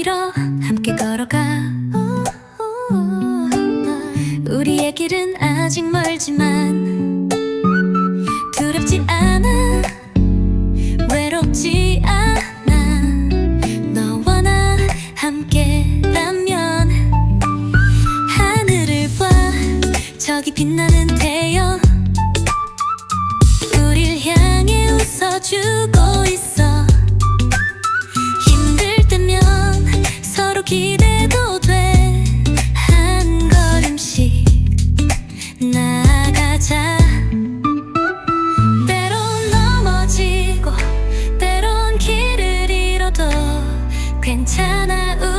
밀어 함께 걸어가. 우리의 길은 아직 멀지만 두렵지 않아 외롭지 않아. 너와 나 함께라면 하늘을 봐. 저기 빛나는 태양 우릴 향해 웃어주고 괜찮아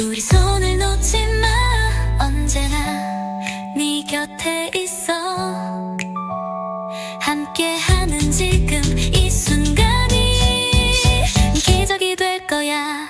우리 손을 놓지 마. 언제나 네 곁에 있어. 함께하는 지금 이 순간이 기적이 될 거야.